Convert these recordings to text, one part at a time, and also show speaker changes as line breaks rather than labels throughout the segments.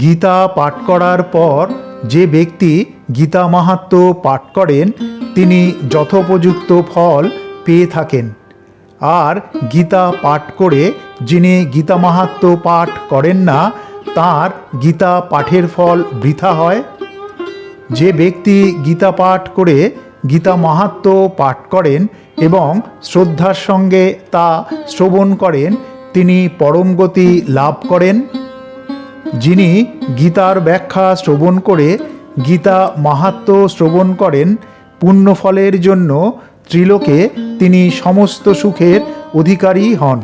গীতা পাঠ করার পর যে ব্যক্তি গীতা মাহাত্ম্য পাঠ করেন, তিনি যথোপযুক্ত ফল পেয়ে থাকেন। আর গীতা পাঠ করে যিনি গীতা মাহাত্ম্য পাঠ করেন না, তার গীতা পাঠের ফল বৃথা হয়। যে ব্যক্তি গীতা পাঠ করে গীতা মাহাত্ম্য পাঠ করেন এবং শ্রদ্ধার সঙ্গে তা শ্রবণ করেন, তিনি পরমগতি লাভ করেন। যিনি গীতার ব্যাখ্যা শ্রবণ করে গীতা মাহাত্ম্য শ্রবণ করেন, পুণ্যফলের জন্য ত্রিলোকে তিনি সমস্ত সুখের অধিকারী হন।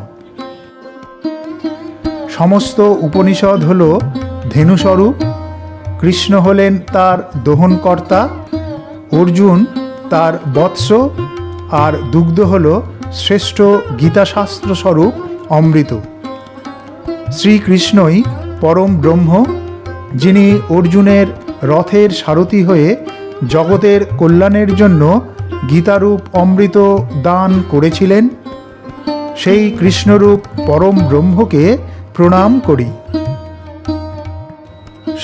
সমস্ত উপনিষদ হল ধেনুস্বরূপ, কৃষ্ণ হলেন তার দহনকর্তা, অর্জুন তার বৎস, আর দুগ্ধ হল শ্রেষ্ঠ গীতাশাস্ত্র স্বরূপ অমৃত। শ্রীকৃষ্ণই পরম ব্রহ্ম, যিনি অর্জুনের রথের সারথি হয়ে জগতের কল্যাণের জন্য গীতারূপ অমৃত দান করেছিলেন, সেই কৃষ্ণরূপ পরম ব্রহ্মকে প্রণাম করি।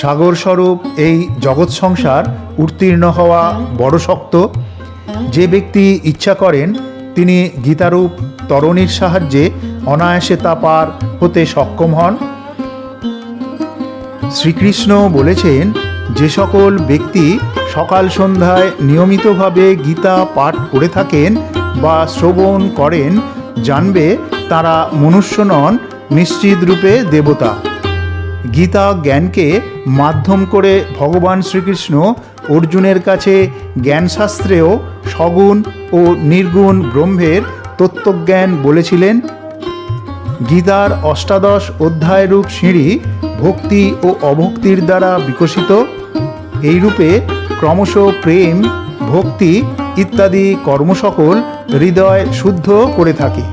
সাগর স্বরূপ এই জগৎ সংসার উত্তীর্ণ হওয়া বড় শক্ত। যে ব্যক্তি ইচ্ছা করেন, তিনি গীতারূপ তরণীর সাহায্যে অনায়াসে তা পার হতে সক্ষম হন। শ্রীকৃষ্ণ বলেছেন, যে সকল ব্যক্তি সকাল সন্ধ্যায় নিয়মিতভাবে গীতা পাঠ করে থাকেন বা শ্রবণ করেন, জানবে তারা মনুষ্য নন, নিশ্চিত রূপে দেবতা। গীতা জ্ঞানকে মাধ্যম করে ভগবান শ্রীকৃষ্ণ অর্জুনের কাছে জ্ঞানশাস্ত্রেও সগুণ ও নির্গুণ ব্রহ্মের তত্ত্বজ্ঞান বলেছিলেন গীতার অষ্টাদশ অধ্যায়রূপ সিঁড়ি ভক্তি ও অভক্তির দ্বারা বিকশিত। এই রূপে ক্রমশ প্রেম, ভক্তি ইত্যাদি কর্মসকল হৃদয় শুদ্ধ করে থাকে।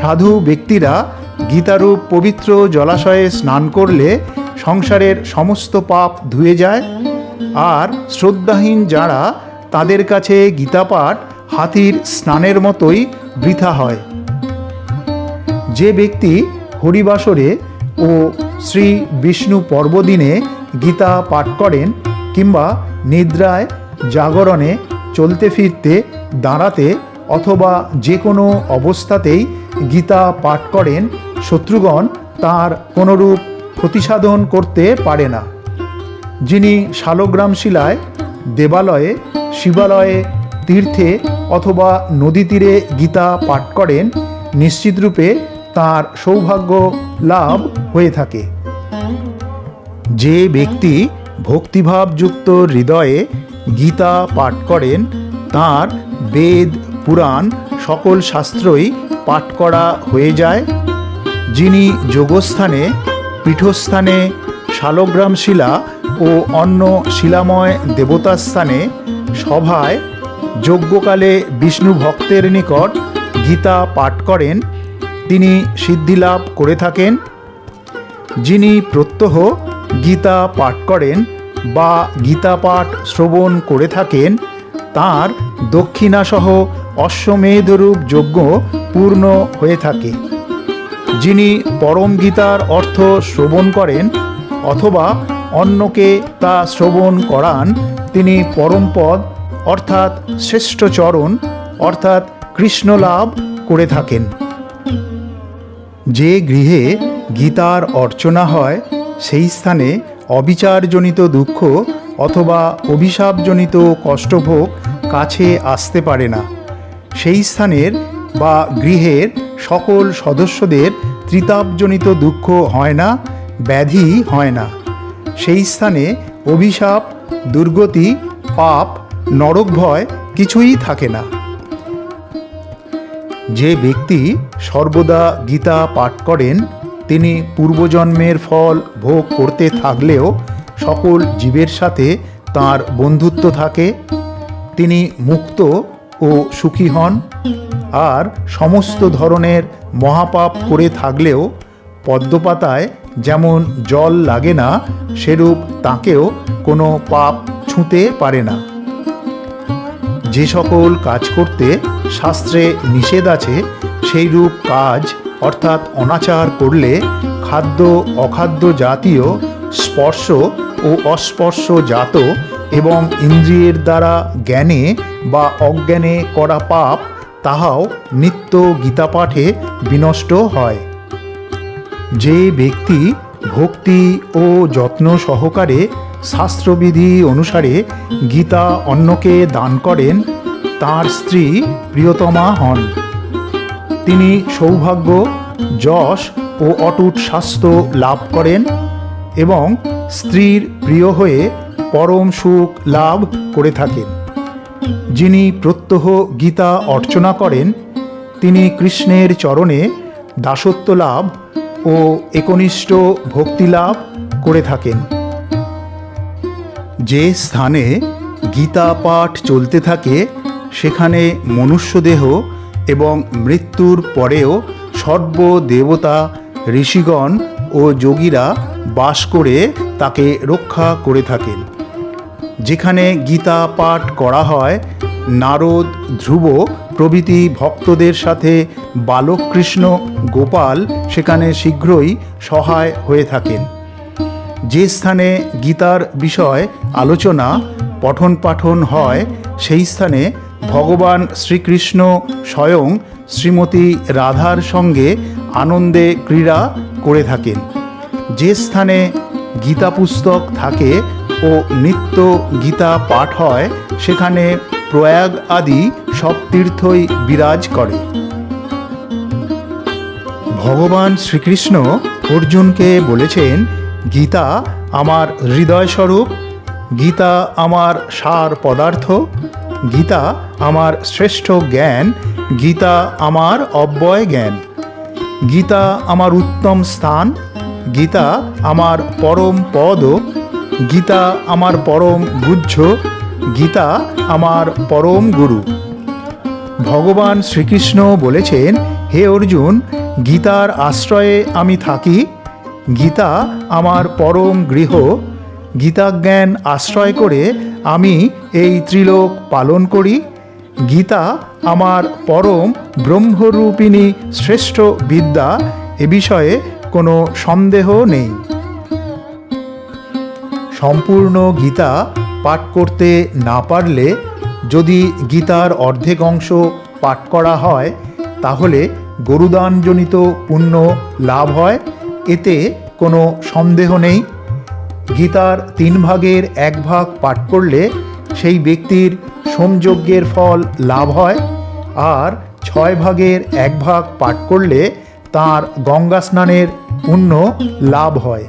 সাধু ব্যক্তিরা গীতারূপ পবিত্র জলাশয়ে স্নান করলে সংসারের সমস্ত পাপ ধুয়ে যায় আর শ্রদ্ধাহীন যারা তাদের কাছে গীতাপাঠ হাতির স্নানের মতোই বৃথা হয়। যে ব্যক্তি হরিবাসরে ও শ্রী বিষ্ণু পর্বদিনে গীতা পাঠ করেন কিংবা নিদ্রায় জাগরণে চলতে ফিরতে দাঁড়াতে অথবা যে কোনো অবস্থাতেই গীতা পাঠ করেন, শত্রুগণ তার কোনরূপ ক্ষতিসাধন করতে পারে না। যিনি শালগ্রাম শিলায়, দেবালয়ে, শিবালয়ে, তীর্থে অথবা নদী তীরে গীতা পাঠ করেন, নিশ্চিতরূপে তার সৌভাগ্য লাভ হয়ে থাকে। যে ব্যক্তি ভক্তিভাবযুক্ত হৃদয়ে গীতা পাঠ করেন, তার বেদ, পুরাণ সকল শাস্ত্রই পাঠ করা হয়ে যায়। যিনি যোগস্থানে, পীঠস্থানে, শালগ্রাম শিলা ও অন্য শিলাময় দেবতাস্থানে সভায়, যজ্ঞকালে বিষ্ণু ভক্তের নিকট গীতা পাঠ করেন তিনি সিদ্ধিলাভ করে থাকেন। যিনি প্রত্যহ গীতা পাঠ করেন বা গীতা পাঠ শ্রবণ করে থাকেন, তার দক্ষিণাসহ অশ্বমেধরূপ যজ্ঞ পূর্ণ হয়ে থাকে। যিনি পরম গীতার অর্থ শ্রবণ করেন অথবা অন্যকে তা শ্রবণ করান, তিনি পরমপদ অর্থাৎ শ্রেষ্ঠ চরণ, অর্থাৎ কৃষ্ণ লাভ করে থাকেন। যে গৃহে গীতার অর্চনা হয়, সেই স্থানে অবিচারজনিত দুঃখ অথবা অভিশাপজনিত কষ্টভোগ কাছে আসতে পারে না। সেই স্থানের বা গৃহের সকল সদস্যদের ত্রিতাপজনিত দুঃখ হয় না, ব্যাধি হয় না। সেই স্থানে অভিশাপ, দুর্গতি, পাপ নরক ভয় কিছুই থাকে না। যে ব্যক্তি সর্বদা গীতা পাঠ করেন, তিনি পূর্বজন্মের ফল ভোগ করতে থাকলেও সকল জীবের সাথে তার বন্ধুত্ব থাকে, তিনি মুক্ত ও সুখী হন আর সমস্ত ধরনের মহাপাপ করে থাকলেও পদ্মপাতায় যেমন জল লাগে না, সেরূপ তাকেও কোনো পাপ ছুঁতে পারে না। যে সকল কাজ করতে শাস্ত্রে নিষেধ আছে সেই রূপ কাজ, অর্থাৎ অনাচার করলে খাদ্য অখাদ্য জাতীয়, স্পর্শ ও অস্পর্শ জাত এবং ইন্দ্রিয়ের দ্বারা জ্ঞানে বা অজ্ঞানে করা পাপ, তাহাও নিত্য গীতাপাঠে বিনষ্ট হয়। যে ব্যক্তি ভক্তি ও যত্ন সহকারে শাস্ত্রবিধি অনুসারে গীতা অন্যকে দান করেন তার স্ত্রী প্রিয়তমা হন। তিনি সৌভাগ্য, যশ ও অটুট স্বাস্থ্য লাভ করেন এবং স্ত্রীর প্রিয় হয়ে পরম সুখ লাভ করে থাকেন। যিনি প্রত্যহ গীতা অর্চনা করেন, তিনি কৃষ্ণের চরণে দাসত্ব লাভ ও একনিষ্ঠ ভক্তি লাভ করে থাকেন। যে স্থানে গীতা পাঠ চলতে থাকে, সেখানে মনুষ্যদেহ এবং মৃত্যুর পরেও সর্বদেবতা, ঋষিগণ ও যোগীরা বাস করে তাকে রক্ষা করে থাকেন। যেখানে গীতা পাঠ করা হয়, নারদ, ধ্রুব প্রভৃতি ভক্তদের সাথে বালক কৃষ্ণ গোপাল সেখানে শীঘ্রই সহায় হয়ে থাকেন। যে স্থানে গীতার বিষয়, আলোচনা, পঠন পাঠন হয়, সেই স্থানে ভগবান শ্রীকৃষ্ণ স্বয়ং শ্রীমতী রাধার সঙ্গে আনন্দে ক্রীড়া করে থাকেন। যে স্থানে গীতা পুস্তক থাকে ও নিত্য গীতা পাঠ হয়, সেখানে প্রয়াগ আদি সব তীর্থই বিরাজ করে। ভগবান শ্রীকৃষ্ণ অর্জুনকে বলেছেন গীতা আমার হৃদয় স্বরূপ গীতা আমার সার পদার্থ, গীতা আমার শ্রেষ্ঠ জ্ঞান, গীতা আমার অব্যয় জ্ঞান। গীতা আমার উত্তম স্থান, গীতা আমার পরম পদ, গীতা আমার পরম গুজ্জ গীতা আমার পরম গুরু। ভগবান শ্রীকৃষ্ণ বলেছেন, হে অর্জুন, গীতার আশ্রয়ে আমি থাকি গীতা আমার পরম গৃহ। গীতাজ্ঞান আশ্রয় করে আমি এই ত্রিলোক পালন করি। গীতা আমার পরম ব্রহ্মরূপিণী শ্রেষ্ঠ বিদ্যা, এ বিষয়ে কোনো সন্দেহ নেই। সম্পূর্ণ গীতা পাঠ করতে না পারলে যদি গীতার অর্ধেক অংশ পাঠ করা হয়, তাহলে গরুদানজনিত পুণ্য লাভ হয়। এতে কোনো সন্দেহ নেই। গীতার তিন ভাগের এক ভাগ পাঠ করলে সেই ব্যক্তির সোমযজ্ঞের ফল লাভ হয় আর ছয় ভাগের এক ভাগ পাঠ করলে তার গঙ্গা স্নানের পুণ্য লাভ হয়।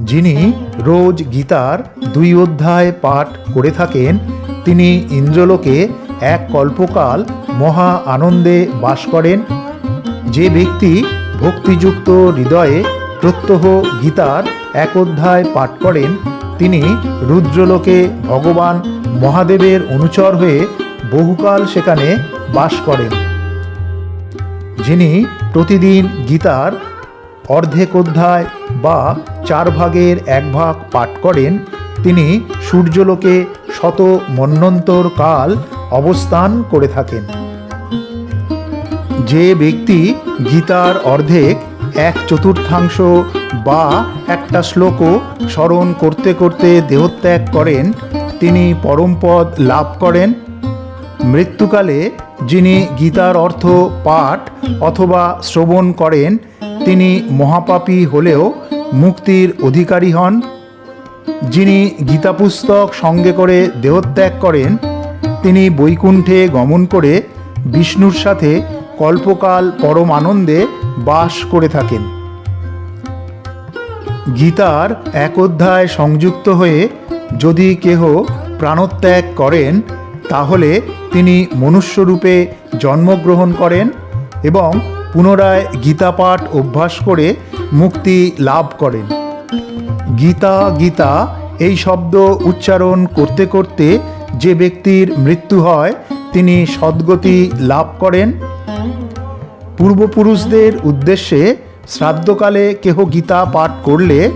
যিনি রোজ গীতার দুই অধ্যায় পাঠ করে থাকেন, তিনি ইন্দ্রলোকে এক কল্পকাল মহা আনন্দে বাস করেন। যে ব্যক্তি ভক্তিযুক্ত হৃদয়ে প্রত্যহ গীতার এক অধ্যায় পাঠ করেন। তিনি রুদ্রলোকে ভগবান মহাদেবের অনুচর হয়ে বহুকাল সেখানে বাস করেন। যিনি প্রতিদিন গীতার অর্ধেক অধ্যায় বা চার ভাগের এক ভাগ পাঠ করেন, তিনি সূর্যলোকে শত মন্বন্তর কাল অবস্থান করে থাকেন। যে ব্যক্তি গীতার অর্ধেক এক চতুর্থাংশ বা একটা শ্লোকও স্মরণ করতে করতে দেহত্যাগ করেন, তিনি পরমপদ লাভ করেন। মৃত্যুকালে যিনি গীতার অর্থ পাঠ অথবা শ্রবণ করেন, তিনি মহাপাপী হলেও মুক্তির অধিকারী হন। যিনি গীতা পুস্তক সঙ্গে করে দেহত্যাগ করেন, তিনি বৈকুণ্ঠে গমন করে বিষ্ণুর সাথে কল্পকাল পরম আনন্দে বাস করে থাকেন। গীতার এক অধ্যায় সংযুক্ত হয়ে যদি কেহ প্রাণত্যাগ করেন, তাহলে তিনি মনুষ্যরূপে জন্মগ্রহণ করেন এবং পুনরায় গীতা পাঠ অভ্যাস করে মুক্তি লাভ করেন। গীতা গীতা এই শব্দ উচ্চারণ করতে করতে যে ব্যক্তির মৃত্যু হয়, তিনি সদ্গতি লাভ করেন পূর্বপুরুষদের উদ্দেশ্যে শ্রাদ্ধকালে কেহ গীতা পাঠ করলে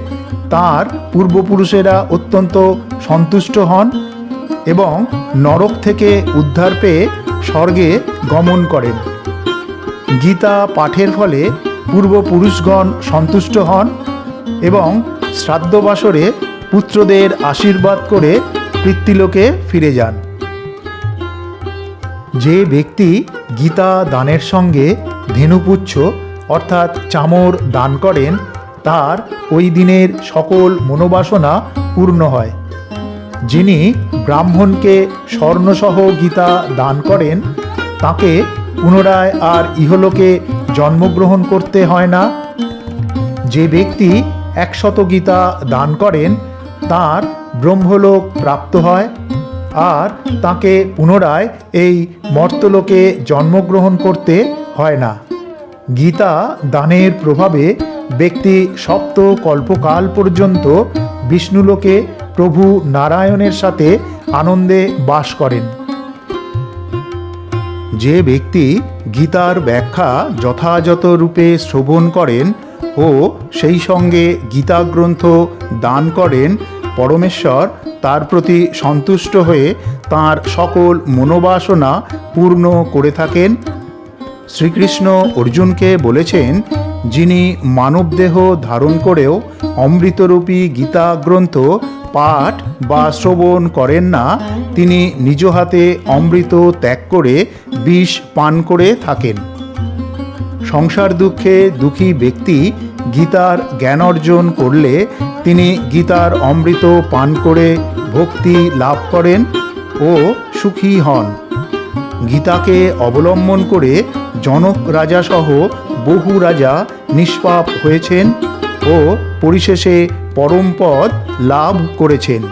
তার পূর্বপুরুষেরা অত্যন্ত সন্তুষ্ট হন এবং নরক থেকে উদ্ধার পেয়ে স্বর্গে গমন করেন। গীতা পাঠের ফলে পূর্বপুরুষগণ সন্তুষ্ট হন এবং শ্রাদ্ধবাসরে পুত্রদের আশীর্বাদ করে পৃথিলোকে ফিরে যান। যে ব্যক্তি গীতা দানের সঙ্গে ধেনুপুচ্ছ, অর্থাৎ চামর দান করেন, তার ওই দিনের সকল মনোবাসনা পূর্ণ হয়। যিনি ব্রাহ্মণকে স্বর্ণসহ গীতা দান করেন, তাকে পুনরায় আর ইহলোকে জন্মগ্রহণ করতে হয় না। যে ব্যক্তি একশত গীতা দান করেন, তার ব্রহ্মলোক প্রাপ্ত হয়। আর তাকে পুনরায় এই মর্তলোকে জন্মগ্রহণ করতে হয় না। গীতা দানের প্রভাবে ব্যক্তি সপ্ত কল্পকাল পর্যন্ত বিষ্ণুলোকে প্রভু নারায়ণের সাথে আনন্দে বাস করেন। যে ব্যক্তি গীতার ব্যাখ্যা যথাযথ রূপে শ্রবণ করেন ও সেই সঙ্গে গীতা গ্রন্থ দান করেন, পরমেশ্বর তার প্রতি সন্তুষ্ট হয়ে তার সকল মনোবাসনা পূর্ণ করে থাকেন। শ্রীকৃষ্ণ অর্জুনকে বলেছেন, যিনি মানবদেহ ধারণ করেও অমৃতরূপী গীতা গ্রন্থ পাঠ বা শ্রবণ করেন না, তিনি নিজ হাতে অমৃত ত্যাগ করে বিষ পান করে থাকেন। সংসার দুঃখে দুঃখী ব্যক্তি গীতার জ্ঞান অর্জন করলে তিনি গীতার অমৃত পান করে ভক্তি লাভ করেন ও সুখী হন। গীতাকে অবলম্বন করে জনক রাজা সহ বহু রাজা নিষ্পাপ হয়েছেন ও পরিশেষে পরমপদ লাভ করেছেন।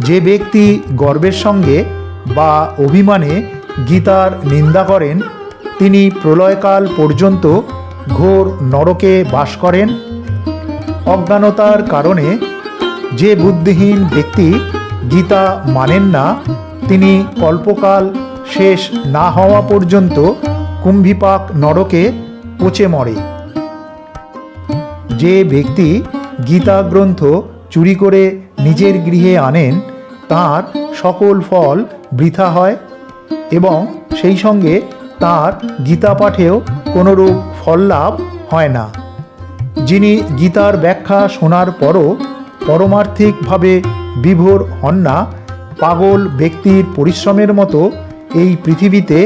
যে ব্যক্তি গর্বের সঙ্গে বা অভিমানে গীতার নিন্দা করেন, তিনি প্রলয়কাল পর্যন্ত ঘোর নরকে বাস করেন। অজ্ঞানতার কারণে যে বুদ্ধিহীন ব্যক্তি গীতা মানেন না, তিনি কল্পকাল শেষ না হওয়া পর্যন্ত কুম্ভিপাক নরকে পচে মরে। যে ব্যক্তি গীতা গ্রন্থ চুরি করে নিজের গৃহে আনেন, তার সকল ফল বৃথা হয় এবং সেই সঙ্গে তার গীতা পাঠেও কোনোরূপ ফল লাভ হয় না। যিনি গীতার ব্যাখ্যা শোনার পরও পরমার্থিকভাবে বিভোর হন না, পাগল ব্যক্তির পরিশ্রমের মতো এই পৃথিবীতে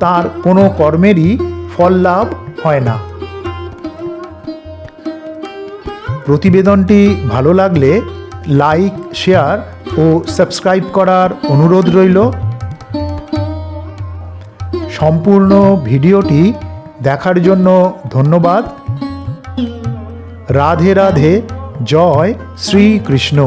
তার কোনো কর্মেরই ফল লাভ হয় না। প্রতিবেদনটি ভালো লাগলে লাইক, শেয়ার ও সাবস্ক্রাইব করার অনুরোধ রইল। সম্পূর্ণ ভিডিওটি দেখার জন্য ধন্যবাদ। রাধে রাধে। জয় শ্রীকৃষ্ণ